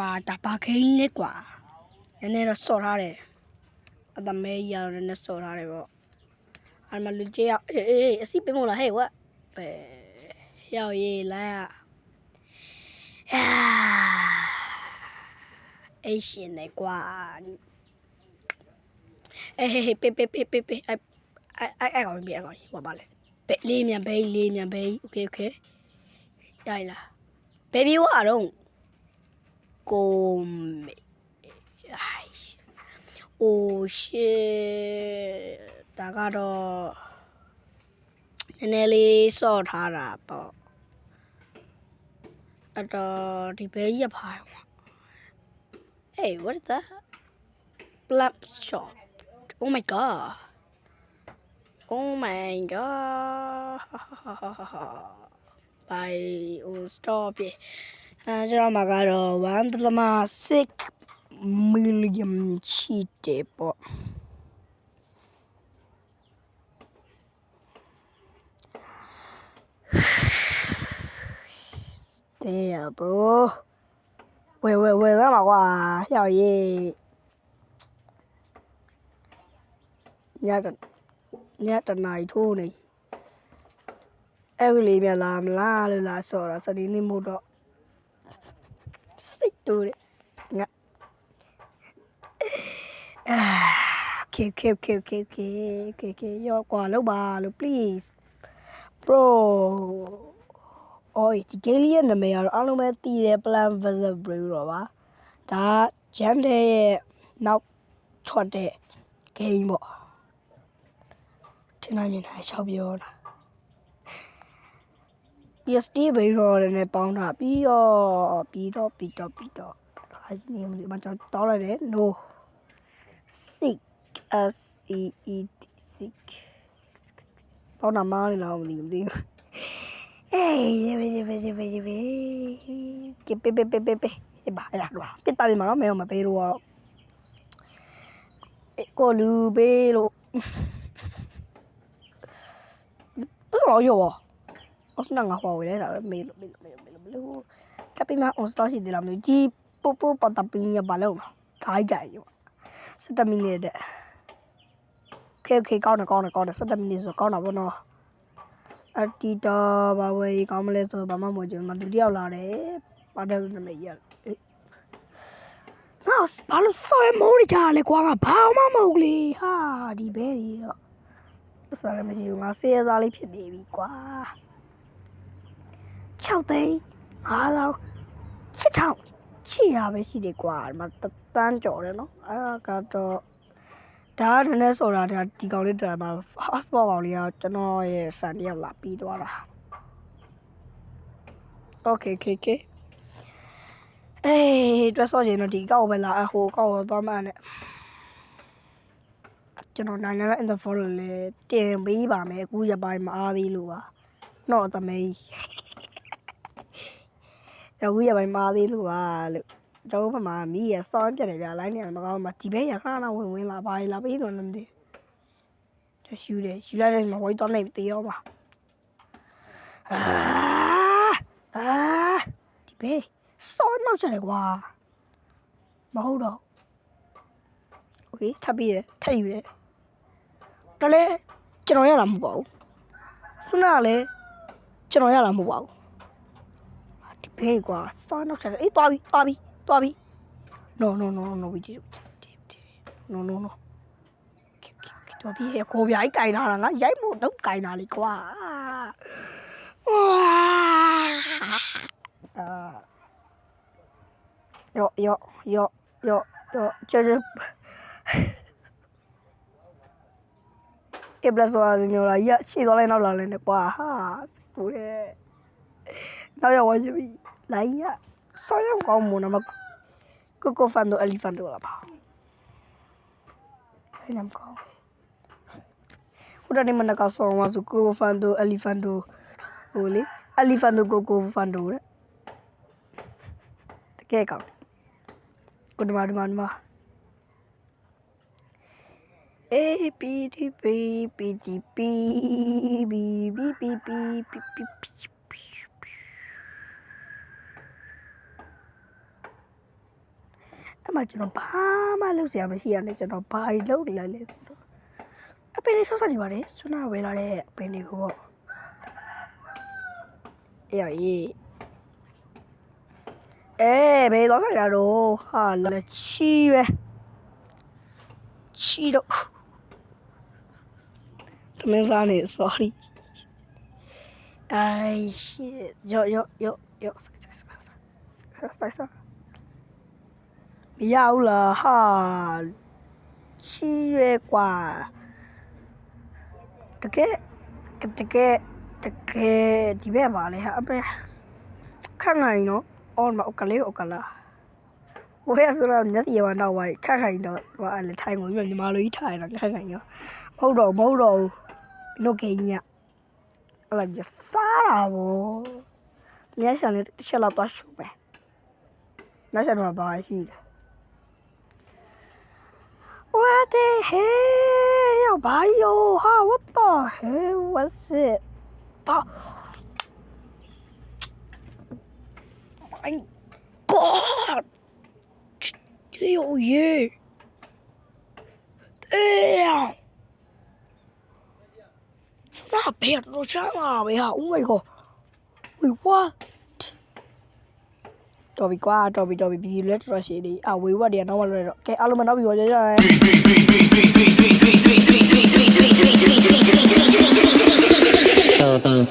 ကွာဒါဘာခိန်းလဲကွာနည်းနည်းတော့စော်ထားတယ်အတမဲကြီးကတော့နည်းနည်းစော်ထားတယ်ပေါ့အဲ့မှာလူကြီးရအေးအေးအစီပေးမို့လားဟဲ့ဝက်ပဲရောက်ရေးလမ်းอ่าအေးရှင်နေကွာအေးဟေးဟေးပေးပေးပေးပေးပေးအဲ့အဲ့အဲ့အဲ့ကောင်ကြီးအဲ့ကောင်ကြီးဟောပါလေဘဲလေးမြန်ဘဲလေးမြန်ဘဲโอเคโอเคရရလားဘယ်ပြီးဝါတော့ ကိုမေအိုင်အိုရှစ်ဒါကတော့နည်းနည်းလေးစော့ထားတာပေါ့အတော့ဒီဘဲကြီးရပါရော Hey, what is that? Plump shop. Oh my god. Oh my god. Bye. Oh, stop it. အဲကျွန်တော်မှာကတော့1.6 million ရှိတယ်ပေါ့တဲ့ bro ဝယ်ဝယ်ဝယ်သားမှာကွာဟျောက်ရေးညတညတနာရီထိုးနေအဲ့ကလေးမြလာမလားလို့လာဆော်တာစနေနေ့မို့တော့ စိတ်တူတယ်ငါအာ okay okay okay okay okay okay okay ရောကွာလောက်ပါလို့ please bro အော်ဒီ game လေးရဲ့နာမည်ကတော့အားလုံးပဲသိတယ် Plan vs Brave တော့ပါဒါ Jam တဲ့ရဲ့နောက်ထွက်တဲ့ game ပေါ့ထင်နိုင်မြင်နိုင်ချောက်ပြောတာ PSD ဘိန်းတော့လည်းပေါင်းတာပြီးတော့ပြီးတော့ပြီးတော့ပြီးတော့ခါကြီးနေမှဒီမှာကျွန်တော်တောင်းလိုက်တယ် no sick s e e t sick ပေါင်းတာမားနေလားမသိဘူးမသိဘူး Ey, lleve, lleve, lleve, lleve. Que pe, pe, pe, pe, pe. Eba, ya, lo. Pita bien, mano, me me pero. Ko lu be lo. Pues lo yo. Os na nga hwa we la me lo me lo me lo me lo me lo. Ka pi ma on store ရှိသေးလားမသိဘူးကြီးပို့ပို့ပတ်တပင်းရပါလို့ခိုင်းကြရော7မိနစ်တဲ့ Okay okay ကောင်းတယ်ကောင်းတယ်ကောင်းတယ်7မိနစ်ဆိုကောင်းတာပေါ့နော်အတီတာဘာဝယ်ကောင်းမလဲဆိုဘာမှမဟုတ်ကျွန်တော်ဒုတိယလာတယ်ပါတယ်နမရနော်ဘာလို့ဆော်ရမိုးနေကြလဲကွာငါဘာမှမဟုတ်လေဟာဒီဘဲကြီးတော့ပတ်စံလည်းမရှိဘူးငါဆေးရသားလေးဖြစ်နေပြီကွာ 6သိန်း5000 6000ချီရပဲရှိတယ်ကွာဒီမှာတတန်းကြော်တယ်နော်အဲ့ဒါကတော့ဒါကနည်းနည်းဆိုတာဒါဒီကောင်လေးတာမှာ passport ကောင်လေးကကျွန်တော်ရဲ့ fan တယောက်လာပြီးသွားတာ Okay okay okay အေးတွက်ဆော့ချင်တော့ဒီကောက်ပဲလာအဟိုကောက်တော့သွားမှန်းနဲ့ကျွန်တော်နိုင်လာ in the fall လေတင်ပေးပါမယ်အခုရပိုင်းမအားသေးလို့ပါတော့တမေး အခုရပိုင်းမအားသေးလို့ပါလို့ကျွန်တော်ဘက်မှာမီးရစောင်းပြတယ်ဗျာလိုင်းနေမကောင်းမှာဒီဘဲရခဏခဏဝင်ဝင်လာပါလာပေးတော့လည်းမသိဘူးယူတယ်ယူလိုက်တယ်မဝိုင်းတော့နေတေးရောပါအာအာဒီဘဲစောင်းနောက်ချက်တယ်ကွာမဟုတ်တော့โอเคထပ်ပြီးရထပ်ယူတယ်တော်လဲကျွန်တော်ရတာမဟုတ်ပါဘူးခုနကလည်းကျွန်တော်ရတာမဟုတ်ပါဘူးဒီ ဘဲကွာစောင်းနောက်ချက်တယ်အေးသွားပြီသွားပြီသွားပြီ no no no no ဝီဒီ no no no တော်ဒီကိုပြိုင်ကင်လာတာငါရိုက်မို့တော့ကင်လာလေကွာအာယောယောယောယောယောကျကျเอบลาโซอาซิโนလာရရှေ့သွားလိုက်နောက်လာလိုက်နဲ့ကွာဟာစိတ်ပူတယ်နောက်ရောက်သွားပြီ လိုက်ရဆောင်းရောက်ကောင်းမို့နမ Coco Fando Elefando la pa. Ay nam ko. Udah ni mana ka so ma su Coco Fando Elefando. Ole. Elefando Coco Fando တဲ့တကယ်ကောင်းကိုဒီမှာဒီမှာဒီမှာအေးပီတီပီပီတီပီဘီဘီပီပီပီပီပီ အဲ့မှာကျွန်တော်ဘာမှလုပ်စရာမရှိရနဲ့ကျွန်တော်ဘာလုပ်နေရလဲဆိုတော့အပင်လေးဆော့ဆော့နေပါတယ်ဆွမ်းနာဝယ်လာတဲ့အပင်လေးကိုပေါ့အေးအေးအဲဘယ်တော့ဆိုင်လာတော့ဟာလက်ချီပဲချီတော့သမင်းစားနေ sorry အိုင် shit ရော့ရော့ရော့ရော့ဆိုင်ဆိုင်ဆိုင်ဆိုင်ဆိုင် မရဘူးလားဟာချီရွယ်กว่าတကယ်တကယ်တကယ်ဒီဘက်ပါလေဟာအမေခန့်ခိုင်နော်အော်မအကလေးအကလာဝဲဆိုတော့ညစီရမတော့ဝိုင်းခန့်ခိုင်တော့ဟိုအဲ့လေထိုင်ကုန်ပြီးညီမလိုကြီးထိုင်တော့ခန့်ခိုင်ရောမဟုတ်တော့မဟုတ်တော့ဘူးဘီနိုကေကြီးက အဲ့ဒါကြစားတာဗောမြတ်ရှာလေးတစ်ချက်လောက်သွားရှုမယ်မြတ်ရှာတော့ဘာရှိလဲ the hell? Bio, huh? What the hell was it? Oh my god! Still you. Damn! Sao nó hẹp hẹp rồi sao mà hả? Oh my god, Mày quá တော်ပြီကွာတော်ပြီတော်ပြီပြီးလက်တော်ရှိနေအဝေဝတ်တယ်တော့မလွယ်တော့ကဲအားလုံးမနောက်ပြီးတော့ကြကြရဲ Boom, boom.